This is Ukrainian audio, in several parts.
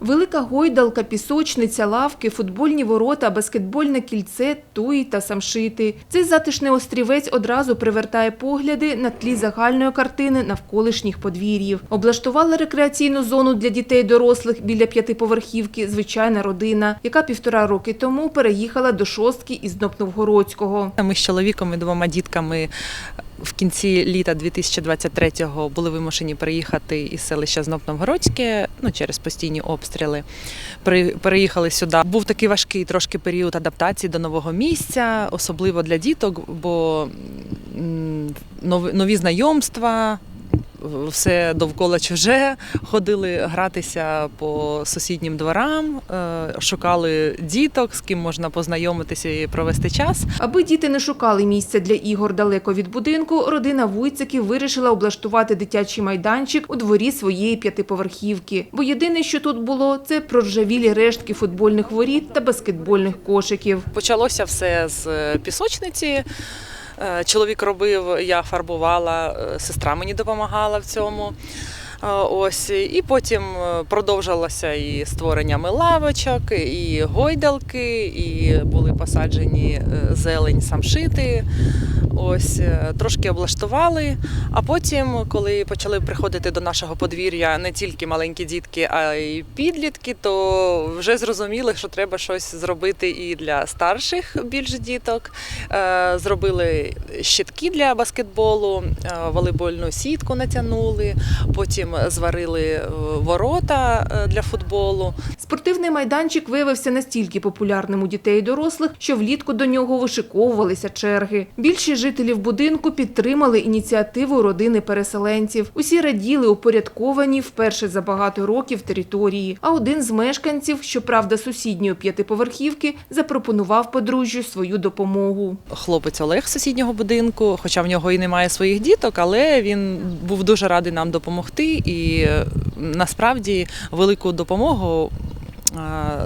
Велика гойдалка, пісочниця, лавки, футбольні ворота, баскетбольне кільце, туї та самшити. Цей затишний острівець одразу привертає погляди на тлі загальної картини навколишніх подвір'їв. Облаштувала рекреаційну зону для дітей дорослих біля п'ятиповерхівки звичайна родина, яка півтора роки тому переїхала до шостки із Днопновгородського. Ми з чоловіком і двома дітками в кінці літа 2023-го були вимушені переїхати із селища Знопновгородське, ну через постійні обстріли. Переїхали сюди. Був такий важкий трошки період адаптації до нового місця, особливо для діток, бо нові знайомства. Все довкола чуже, ходили гратися по сусіднім дворам, е, шукали діток, з ким можна познайомитися і провести час. Аби діти не шукали місця для ігор далеко від будинку, родина Вуйциків вирішила облаштувати дитячий майданчик у дворі своєї п'ятиповерхівки. Бо єдине, що тут було, це проржавілі рештки футбольних воріт та баскетбольних кошиків. Почалося все з е, пісочниці. Е, Чоловік робив, я фарбувала, е, сестра мені допомагала в цьому. Ось і потім е, продовжилося і створеннями лавочок, і гойдалки, і були посаджені е, зелень самшити. Ось е, трошки облаштували. А потім, коли почали приходити до нашого подвір'я не тільки маленькі дітки, а й підлітки, то вже зрозуміли, що треба щось зробити і для старших більш діток. Зробили щитки для баскетболу, волейбольну сітку натягнули, потім зварили е, ворота е, для футболу. Спортивний майданчик виявився настільки популярним у дітей і дорослих, що влітку до нього вишиковувалися черги. Більшість жителів будинку підтримали ініціативу родини переселенців. Усі раділи упорядковані вперше за багато років території. А один з мешканців, щоправда, сусідньої п'ятиповерхівки, запропонував подружжю свою допомогу. Хлопець Олег з сусіднього будинку, хоча в нього і немає своїх діток, але він був дуже радий нам допомогти і е, насправді велику допомогу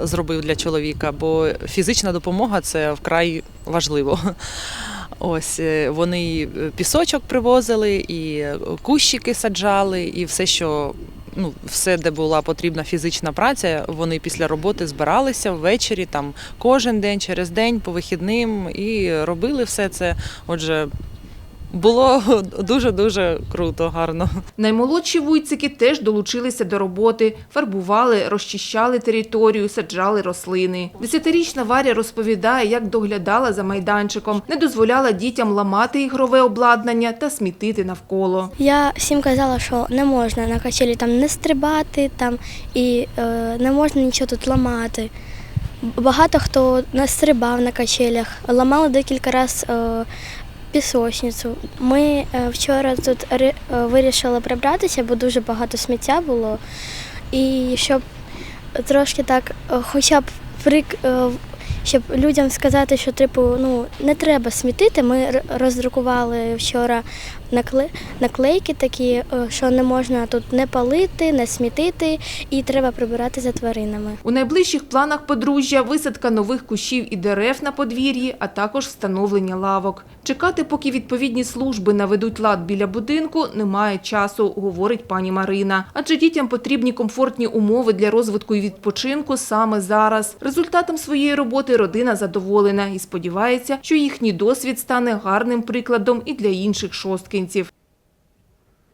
зробив для чоловіка, бо фізична допомога це вкрай важливо. Ось е, вони пісочок привозили, і кущики саджали, і все, що ну, все, де була потрібна фізична праця, вони після роботи збиралися ввечері, там кожен день, через день, по вихідним, і робили все це. Отже, було дуже-дуже круто, гарно. Наймолодші вуйцики теж долучилися до роботи, фарбували, розчищали територію, саджали рослини. Десятирічна Варя розповідає, як доглядала за майданчиком, не дозволяла дітям ламати ігрове обладнання та смітити навколо. Я всім казала, що не можна на качелі там не стрибати там, і е, не можна нічого тут ламати. Багато хто настрибав на качелях, ламали декілька разів е, пісочницю. Ми е, вчора тут е, вирішили прибратися, бо дуже багато сміття було. І щоб трошки так, е, хоча б прик, щоб людям сказати, що типу, ну не треба смітити. Ми роздрукували вчора наклейки такі, е, що не можна тут не палити, не смітити, і треба прибирати за тваринами. У найближчих планах подружжя висадка нових кущів і дерев на подвір'ї, а також встановлення лавок. Чекати, поки відповідні служби наведуть лад біля будинку, немає часу, говорить пані Марина. Адже дітям потрібні комфортні умови для розвитку і відпочинку саме зараз. Результатом своєї роботи родина задоволена і сподівається, що їхній досвід стане гарним прикладом і для інших шосткинців.